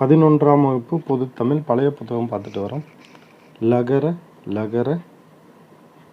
பதினொன்றாம் வகுப்பு பொதுத்தமிழ் பழைய புத்தகம் பார்த்துட்டு வரோம். லகர லகர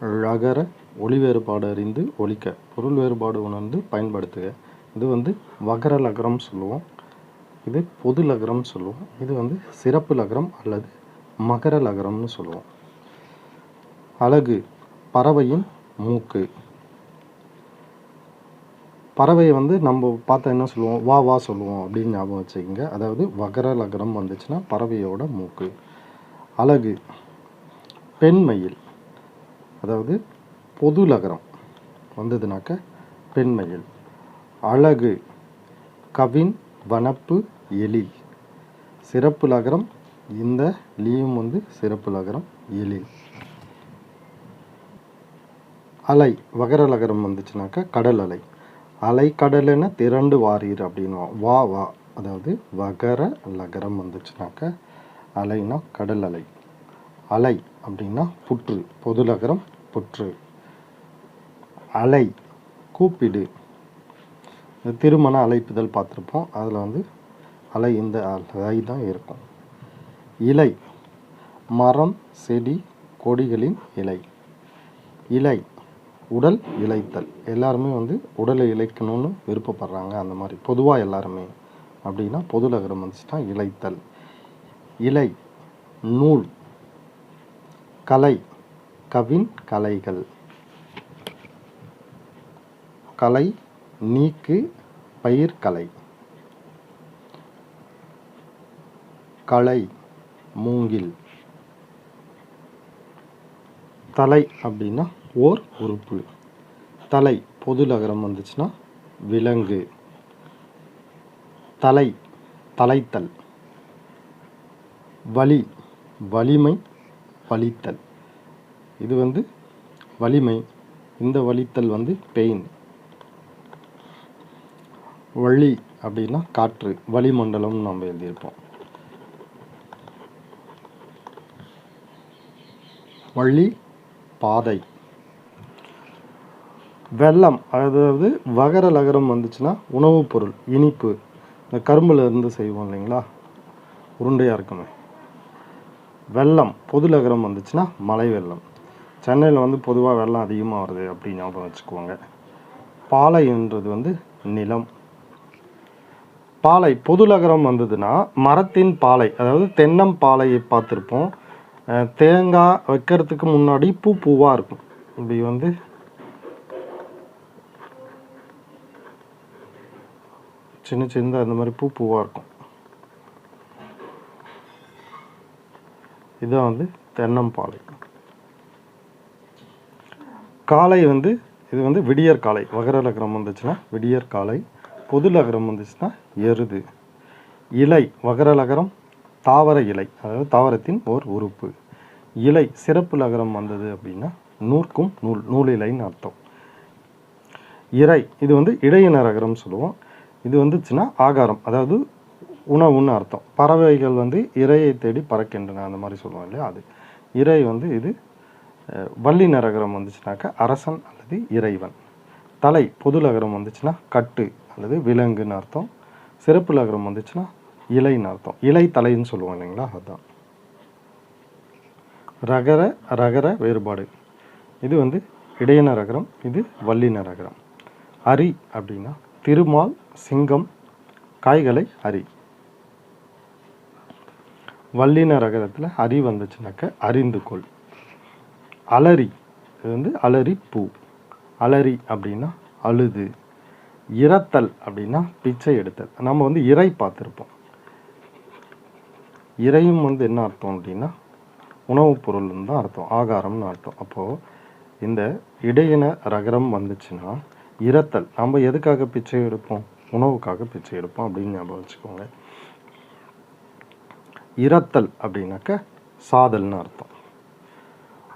லகர ஒளி வேறுபாடு அறிந்து ஒழிக்க பொருள் வேறுபாடு உணர்ந்து பயன்படுத்துக. இது வந்து வகர லகரம் சொல்லுவோம். இது பொது லகரம் சொல்லுவோம். இது வந்து சிறப்பு லகரம் அல்லது மகர லகரம்னு சொல்லுவோம். அழகு பறவையின் மூக்கு. பறவையை வந்து நம்ம பார்த்தா என்ன சொல்லுவோம்? வா வா சொல்லுவோம் அப்படின்னு ஞாபகம் வச்சுக்கோங்க. அதாவது வகர லகரம் வந்துச்சுன்னா பறவையோட மூக்கு. அழகு பெண்மயில் அதாவது பொது லகரம் வந்ததுனாக்க பெண்மயில். அழகு கவின் வனப்பு எலி. சிறப்பு லகரம் இந்த லீயும் வந்து சிறப்பு லகரம் எலி. அலை வகர லகரம் வந்துச்சுனாக்கா கடல் அலை. அலை திரண்டு வாரீர் அப்படின்னுவோம் வா வா. அதாவது வகர லகரம் வந்துச்சுனாக்க அலைனா கடல் அலை. அலை அப்படின்னா புற்று பொது லகரம் புற்று. அலை கூப்பிடு. இந்த திருமண அழைப்புதல் பார்த்துருப்போம். அதில் வந்து அலை இந்த அலை தான் இருக்கும். இலை மரம் செடி கொடிகளின் இலை. இலை உடல் இழைத்தல். எல்லாருமே வந்து உடலை இழைக்கணும்னு விருப்பப்படுறாங்க. அந்த மாதிரி பொதுவாக எல்லாருமே. அப்படின்னா பொது லகரம் வந்துச்சுன்னா இழைத்தல். இலை நூல் கலை கவின் கலைகள். கலை நீக்கு பயிர்கலை கலை. களை மூங்கில். தலை அப்படின்னா ஓர் உறுப்பு. தலை பொது லகரம் வந்துச்சுன்னா விலங்கு. தலை தலைத்தல். வலி வலிமை வலித்தல். இது வந்து வலிமை. இந்த வலித்தல் வந்து பெயின் வழி அப்படின்னா காற்று. வளிமண்டலம்னு நம்ம எழுதியிருப்போம். வள்ளி பாதை. வெல்லம் அதாவது வகர லகரம் வந்துச்சுன்னா உணவுப் பொருள் இனிப்பு. இந்த கரும்புல இருந்து செய்வோம் இல்லைங்களா? உருண்டையாக இருக்குமே. வெள்ளம் பொது லகரம் வந்துச்சுன்னா மலை வெள்ளம். சென்னையில் வந்து பொதுவாக வெள்ளம் அதிகமாக வருது அப்படின்னு ஞாபகம் வச்சுக்குவாங்க பாலைன்றது வந்து நிலம். பாலை பொது லகரம் வந்ததுன்னா மரத்தின் பாலை அதாவது தென்னம் பாலையை பார்த்துருப்போம். தேங்காய் வைக்கிறதுக்கு முன்னாடி பூ பூவாக இருக்கும். இப்படி வந்து சின்ன சின்ன அந்த மாதிரி பூ பூவாக இருக்கும். இதுதான் வந்து தென்னம்பாலை. காலை வந்து இது வந்து விடியற் காலை வகர லகரம் வந்துச்சுன்னா விடியற் காலை பொது லகரம் வந்துச்சுன்னா எருது. இலை வகர லகரம் தாவர இலை அதாவது தாவரத்தின் ஓர் உறுப்பு. இலை சிறப்பு லகரம் வந்தது அப்படின்னா நூற்கும் நூல் நூலிலைன்னு அர்த்தம். இறை இது வந்து இடையின ரகரம் சொல்லுவோம். இது வந்துச்சுன்னா ஆகாரம் அதாவது உணவுன்னு அர்த்தம். பறவைகள் வந்து இரையை தேடி பறக்கின்றன அந்த மாதிரி சொல்லுவோம் இல்லையா? அது. இறை வந்து இது வள்ளி நரகரம் வந்துச்சுனாக்கா அரசன் அல்லது இறைவன். தலை பொது லகரம் வந்துச்சுன்னா கட்டு அல்லது விலங்குன்னு அர்த்தம். சிறப்பு லகரம் வந்துச்சுன்னா இலைன்னு அர்த்தம். இலை தலைன்னு சொல்லுவோம் இல்லைங்களா? அதுதான் ரகர ரகர வேறுபாடு. இது வந்து இடையன ரகரம் இது வல்லின ரகரம் அரி அப்படின்னா திருமால் சிங்கம் காய்களை அரி. வல்லின ரகத்தில் அரி வந்துச்சுனாக்க அறிந்து கொள். அலரி இது வந்து அலரி பூ. அலரி அப்படின்னா அழுது. இறத்தல் அப்படின்னா பிச்சை எடுத்தல். நம்ம வந்து இறை பார்த்துருப்போம். இறையும் வந்து என்ன அர்த்தம் அப்படின்னா உணவுப் பொருள்னு தான் அர்த்தம் ஆகாரம்னு அர்த்தம். அப்போது இந்த இடையின ரகரம் வந்துச்சுன்னா இரத்தல். நம்ம எதுக்காக பிச்சை எடுப்போம்? உணவுக்காக பிச்சை எடுப்போம் அப்படின்னு ஞாபகம் வச்சுக்கோங்க. இரத்தல் அப்படின்னாக்க சாதல்னு அர்த்தம்.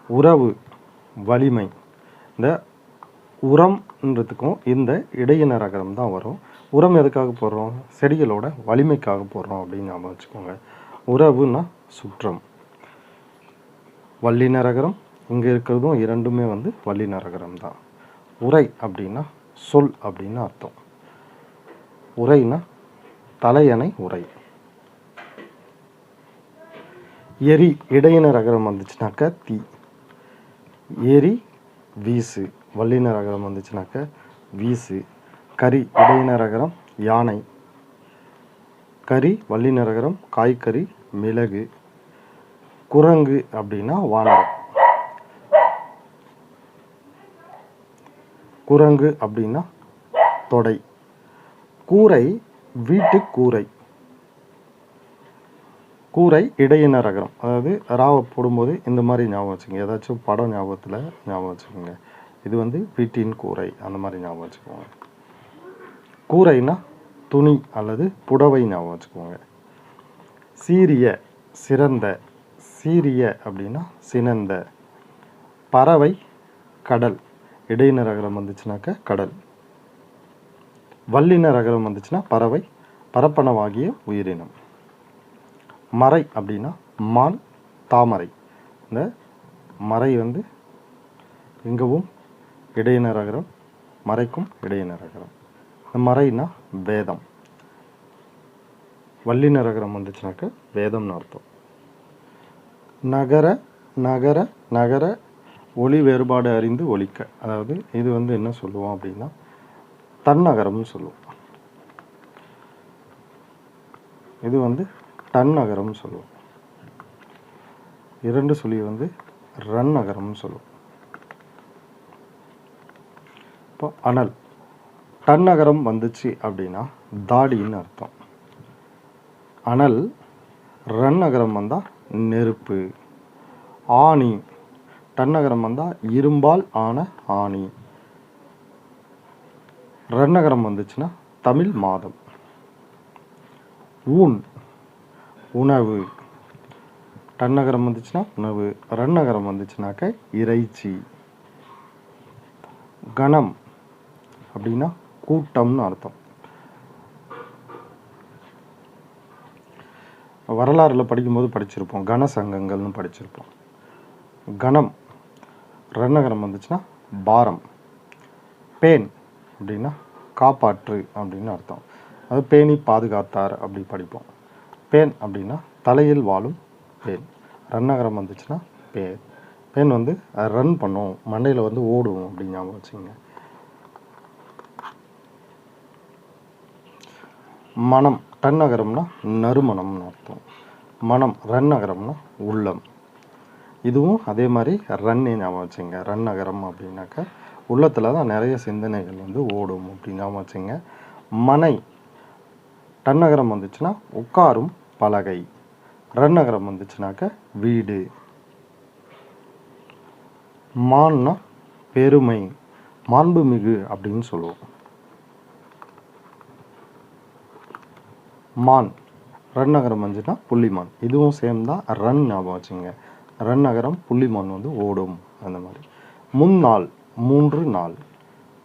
உறவு வலிமை. இந்த உரம்ன்றதுக்கும் இந்த இடையின ரகம் தான் வரும். உரம் எதுக்காக போடுறோம்? செடிகளோட வலிமைக்காக போடுறோம் அப்படின்னு ஞாபகம் வச்சுக்கோங்க. உறவுன்னா சுற்றம். வள்ளி நரகரம் இங்கே இருக்கிறதும் இரண்டுமே வந்து வள்ளி நரகரம் தான். உரை அப்படின்னா சொல் அப்படின்னு அர்த்தம். உரைனா தலையணை உரை. எரி இடையினர் ரகரம் வந்துச்சுனாக்க தீ. எரி வீசு வல்லின ரகரம் வந்துச்சுனாக்க வீசு. கரி இடையின ரகரம் யானை. கரி வல்லினர் ரகரம் காய்கறி மிளகு. குரங்கு அப்படின்னா வானரம். குரங்கு அப்படின்னா தொடை. கூரை வீட்டு கூரை. கூரை இடையின அகரம் அதாவது ராவை போடும்போது இந்த மாதிரி ஞாபகம் வச்சுக்கோங்க. ஏதாச்சும் படம் ஞாபகத்தில் ஞாபகம் வச்சுக்கோங்க. இது வந்து வீட்டின் கூரை அந்த மாதிரி ஞாபகம் வச்சுக்கோங்க. கூரைனா துணி அல்லது புடவை ஞாபகம் வச்சுக்கோங்க. சீரிய சிறந்த சீரிய அப்படின்னா சினந்த. பறவை கடல். இடையினர் அகரம் வந்துச்சுனாக்க கடல். வல்லினர் அகரம் வந்துச்சுன்னா பறவை பரப்பனவாகிய உயிரினம். மறை அப்படின்னா மான் தாமரை. இந்த மறை வந்து இங்கவும் இடையினர் அகரம் மறைக்கும் இடையினர் அகரம் இந்த மறைனா வேதம். வல்லினர் அகரம் வந்துச்சுனாக்க வேதம்னு அர்த்தம். நகர நகர நகர ஒளி வேறுபாடு அறிந்து ஒழிக்க. அதாவது இது வந்து என்ன சொல்லுவோம் அப்படின்னா தன்னகரம்னு சொல்லுவோம். இது வந்து டன் நகரம்னு சொல்லுவோம். இரண்டு சொல்லி வந்து ரன் நகரம்னு சொல்லுவோம். இப்போ அனல். டன் நகரம் வந்துச்சு அப்படின்னா தாடின்னு அர்த்தம். அனல் ரன் நகரம் வந்தால் நெருப்பு. ஆணி டன்னகரம் வந்தால் இரும்பால் ஆன ஆணி. ரன்னகரம் வந்துச்சுன்னா தமிழ் மாதம். ஊன் உணவு. டன்னகரம் வந்துச்சுன்னா உணவு. ரன்னகரம் வந்துச்சுனாக்க இறைச்சி. கணம் அப்படின்னா கூட்டம்னு அர்த்தம். வரலாறுல படிக்கும்போது படிச்சிருப்போம். கன சங்கங்கள்னு படிச்சிருப்போம். கணம். ரன்னகரம் வந்துச்சுன்னா பாரம். பேன் அப்படின்னா காப்பாற்று அப்படின்னு அர்த்தம். அது பேணி பாதுகாத்தார் அப்படி படிப்போம். பேன் அப்படின்னா தலையில் வாழும் பேன். ரன்னகரம் வந்துச்சுன்னா பேன் பேன் வந்து ரன் பண்ணும். மண்டையில் வந்து ஓடும் அப்படின்னு ஞாபகம் வச்சுங்க மனம் டன்னகரம்னா நறுமணம்னு அர்த்தம். மனம் ரன்னகரம்னா உள்ளம். இதுவும் அதே மாதிரி ரன்னே ஞாபகம் வச்சுங்க. ரன் நகரம் அப்படின்னாக்கா உள்ளத்தில் தான் நிறைய சிந்தனைகள் வந்து ஓடும் அப்படின்னு ஞாபகம் வச்சுங்க. மனை. டன்னகரம் வந்துச்சுன்னா உட்காரும் பலகை. ரன்னகரம் வந்துச்சுனாக்க வீடு. மான்னா பெருமை. மாண்புமிகு அப்படின்னு சொல்லுவோம். மான். ரன் நகரம் வந்துச்சுன்னா புள்ளிமான். இதுவும் சேம் தான் ரன் ஞாபகம் வச்சுங்க. ரன் நகரம் புள்ளிமான் வந்து ஓடும் அந்த மாதிரி. முன்னாள் மூன்று நாள்.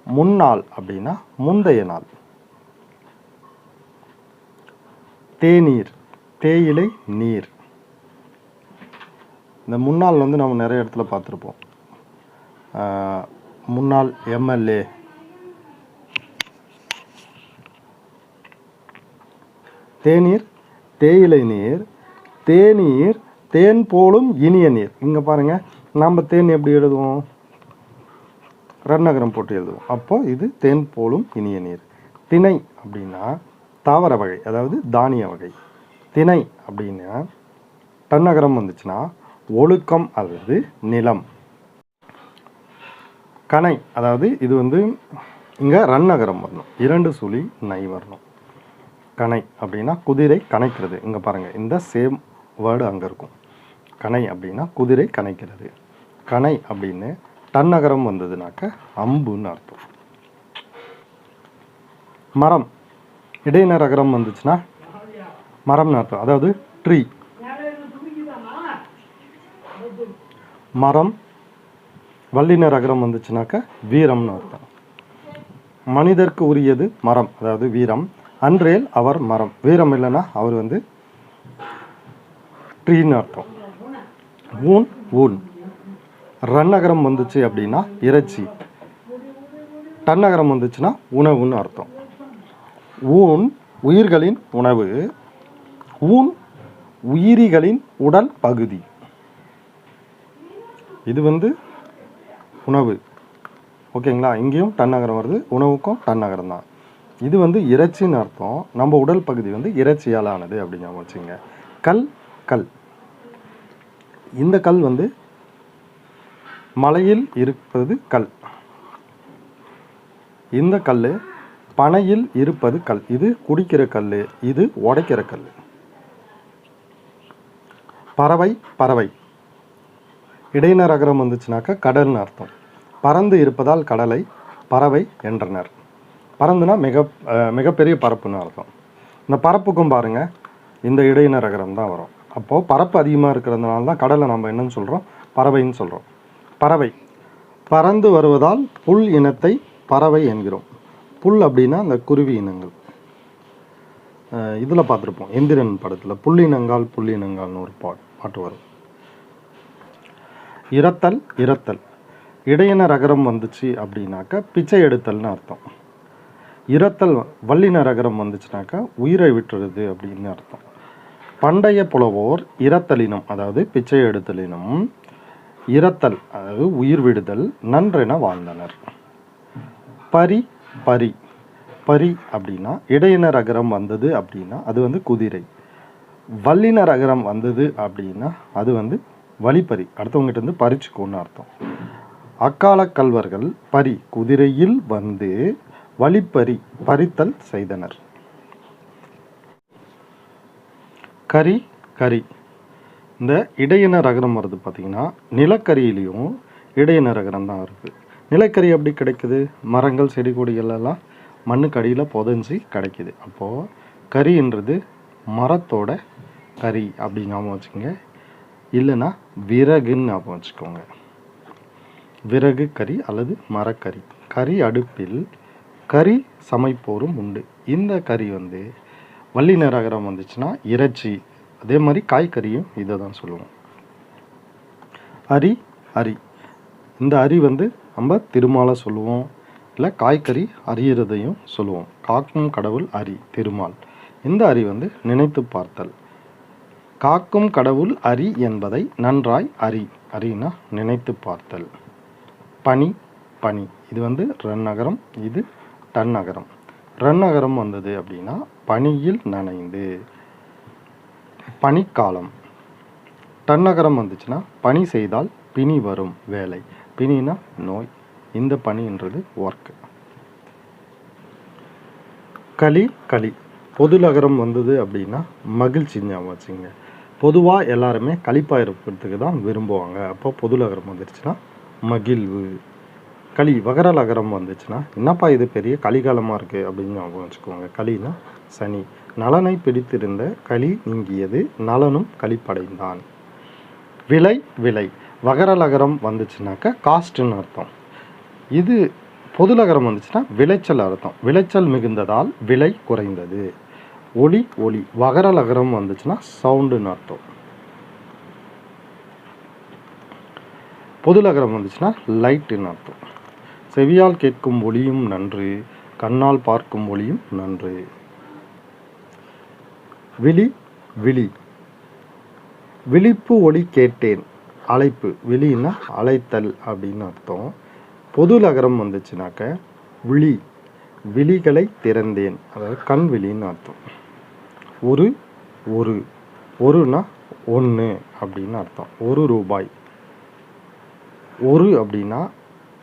முன்னாள் அப்படின்னா முந்தைய நாள். தேநீர் தேயிலை நீர். இந்த முன்னாள் வந்து நம்ம நிறைய இடத்துல பார்த்துருப்போம். முன்னாள் எம்எல்ஏ. தேநீர் தேயிலை நீர். தேநீர் தேன் போலும் இனிய நீர். இங்கே பாருங்கள் நம்ம தேன் எப்படி எழுதுவோம்? ரன்னகரம் போட்டு எழுதுவோம். அப்போது இது தேன் போலும் இனிய நீர். திணை அப்படின்னா தாவர வகை அதாவது தானிய வகை. திணை அப்படின்னா தன்னகரம் வந்துச்சுன்னா ஒழுக்கம் அல்லது நிலம். கணை அதாவது இது வந்து இங்கே ரன்னகரம் வரணும். இரண்டு சுழி நை வரணும். கணை அப்படின்னா குதிரை கணைக்கிறது இங்கே பாருங்கள் இந்த சேம் வேர்டு அங்கே இருக்கும். கணை அப்படின்னா குதிரை கணைக்கிறது கணை அப்படின்னு தன்னகரம் வந்ததுனாக்க அம்புன்னு அர்த்தம். மரம். இடைநரகரம் வந்துச்சுன்னா மரம்னு அர்த்தம். அதாவது ட்ரீ மரம். வல்லினர் அகரம் வந்துச்சுனாக்க வீரம்னு அர்த்தம். மனிதருக்கு உரியது மரம். அதாவது வீரம். அன்றேல் அவர் மரம். வீரம் இல்லைன்னா அவர் வந்து ட்ரீன்னு அர்த்தம். ஊன் ஊன். ரன்னகரம் வந்துச்சு அப்படின்னா இறைச்சி. தன்னகரம் வந்துச்சுன்னா உணவுன்னு அர்த்தம். ஊன் உயிர்களின் உணவு. ஊன் உயிரிகளின் உடல் பகுதி. இது வந்து உணவு. ஓகேங்களா? இங்கேயும் டன்னகரம் வருது. உணவுக்கும் டன்னகரம் தான். இது வந்து இறைச்சின்னு அர்த்தம். நம்ம உடல் பகுதி வந்து இறைச்சியால் ஆனது அப்படிங்க வச்சுங்க கல் கல். இந்த கல் வந்து மலையில் இருப்பது கல். இந்த கல் பனையில் இருப்பது கல். இது குடிக்கிற கல் இது உடைக்கிற கல். பறவை பறவை. இடையினர் அகரம் வந்துச்சுனாக்கா கடல்னு அர்த்தம். பறந்து இருப்பதால் கடலை பறவை என்றனர். பறந்துனா மிக அஹ், மிகப்பெரிய பரப்புன்னு அர்த்தம். இந்த பரப்புக்கும் பாருங்க இந்த இடையினர் அகரம் தான் வரும். அப்போது பரப்பு அதிகமாக இருக்கிறதுனால தான் கடலை நம்ம என்னன்னு சொல்கிறோம் பறவைன்னு சொல்கிறோம் பறவை. பறந்து வருவதால் புல் இனத்தை பறவை என்கிறோம். புல் அப்படின்னா அந்த குருவி இனங்கள். இதில் பார்த்துருப்போம். எந்திரன் படத்தில் புள்ளினங்கால் புள்ளினங்கால்னு ஒரு பாட் பாட்டு வரும். இரத்தல் இரத்தல். இடையின ரகரம் வந்துச்சு அப்படின்னாக்கா பிச்சை எடுத்தல்னு அர்த்தம். இரத்தல் வல்லின ரகரம் வந்துச்சுனாக்கா உயிரை விட்டுறது அப்படின்னு அர்த்தம். பண்டைய புலவோர் இரத்தலினம் அதாவது பிச்சை எடுத்தலினம் இரத்தல் அதாவது உயிர் விடுதல் நன்றென வாழ்ந்தனர். பரி பரி. பரி அப்படின்னா இடையினர் அகரம் வந்தது அப்படின்னா அது வந்து குதிரை. வல்லினர் அகரம் வந்தது அப்படின்னா அது வந்து வழிப்பறி. அடுத்தவங்ககிட்ட இருந்து பறிச்சுக்கோன்னு அர்த்தம். அக்கால கல்வர்கள் பரி குதிரையில் வந்து வழிப்பறி பறித்தல் செய்தனர். கரி கரி இந்த இடையின ரகரம் வருது பார்த்திங்கன்னா நிலக்கரியிலையும் இடையின ரகரம் தான் இருக்குது நிலக்கரி எப்படி கிடைக்குது? மரங்கள் செடி கொடிகளெல்லாம் மண்ணுக்கு அடியில் புதஞ்சி கிடைக்குது. அப்போது கரின்றது மரத்தோட கறி அப்படி ஞாபகம் வச்சுக்கோங்க. இல்லைன்னா விறகுன்னு ஞாபகம் வச்சுக்கோங்க. விறகு கறி அல்லது மரக்கறி. கறி அடுப்பில் கறி சமைப்போரும் உண்டு. இந்த கறி வந்து வள்ளி அகரம் வந்துச்சுன்னா இறைச்சி அதே மாதிரி காய்கறியும் இதை தான் சொல்லுவோம். அரி அரி. இந்த அரி வந்து நம்ம திருமாலை சொல்லுவோம். இல்லை காய்கறி அறியறதையும் சொல்லுவோம். காக்கும் கடவுள் அரி திருமால். இந்த அரி வந்து நினைத்து பார்த்தல். காக்கும் கடவுள் அரி என்பதை நன்றாய் அரி அரினா நினைத்து பார்த்தல். பனி பனி. இது வந்து ரன் நகரம் இது டன் நகரம். ரன் நகரம் வந்தது அப்படின்னா பனியில் நனைந்து. பனிக்காலம் டன்னகரம் வந்துச்சுன்னா பனி செய்தால் பிணி வரும் வேலை. பிணினா நோய். இந்த பணின்றது ஒர்க் களி களி. பொதுலகரம் வந்தது அப்படின்னா மகிழ்ச்சி ஞாபகம் வச்சுங்க பொதுவாக எல்லாருமே களிப்பாக இருக்கிறதுக்கு தான் விரும்புவாங்க. அப்போ பொதுலகரம் வந்துருச்சுன்னா மகிழ்வு. களி வகரலகரம் வந்துச்சுன்னா என்னப்பா இது பெரிய கலிகாலமாக இருக்குது அப்படின்னு ஞாபகம் வச்சுக்கோங்க. களினா சனி. நலனை பிடித்திருந்த களி நீங்கியது நலனும் களிப்படைந்தான். விலை விலை. வகரலகரம் வந்துச்சுனாக்கா காஸ்ட்டுன்னு அர்த்தம். இது பொதுலகரம் வந்துச்சுன்னா விளைச்சல் அர்த்தம். விளைச்சல் மிகுந்ததால் விலை குறைந்தது. ஒளி ஒளி. வகரலகரம் வந்துச்சுன்னா சவுண்டுன்னு அர்த்தம். பொதுலகரம் வந்துச்சுன்னா லைட்டுன்னு அர்த்தம். செவியால் கேட்கும் ஒளியும் நன்று கண்ணால் பார்க்கும் ஒளியும் நன்று. விழி விழி. விழிப்பு ஒளி கேட்டேன். அழைப்பு. விழின்னா அழைத்தல் அப்படின்னு அர்த்தம். பொது நகரம் வந்துச்சுனாக்க விழி விழிகளை திறந்தேன். அதாவது கண் விழின்னு அர்த்தம். ஒரு ஒரு. ஒருனா ஒன்று அப்படின்னு அர்த்தம். ஒரு ரூபாய். ஒரு அப்படின்னா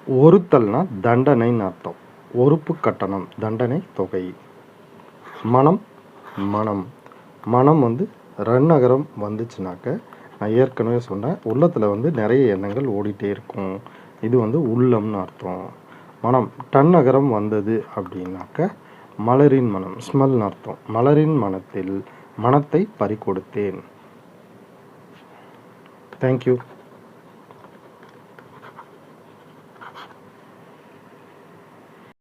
ஒருத்தல்னா தண்டனைன்னு அர்த்தம். ஒறுப்பு கட்டணம் தண்டனை தொகை. மனம் மனம். மனம் வந்து ரன்னகரம் வந்துச்சுனாக்க நான் ஏற்கனவே சொன்னேன் உள்ளத்தில் வந்து நிறைய எண்ணங்கள் ஓடிட்டே இருக்கும். இது வந்து உள்ளம்னு அர்த்தம். மனம் டன்னகரம் வந்தது அப்படின்னாக்க மலரின் மனம் ஸ்மெல்னு அர்த்தம். மலரின் மனத்தில் மனத்தை பறிக்கொடுத்தேன் தேங்க்யூ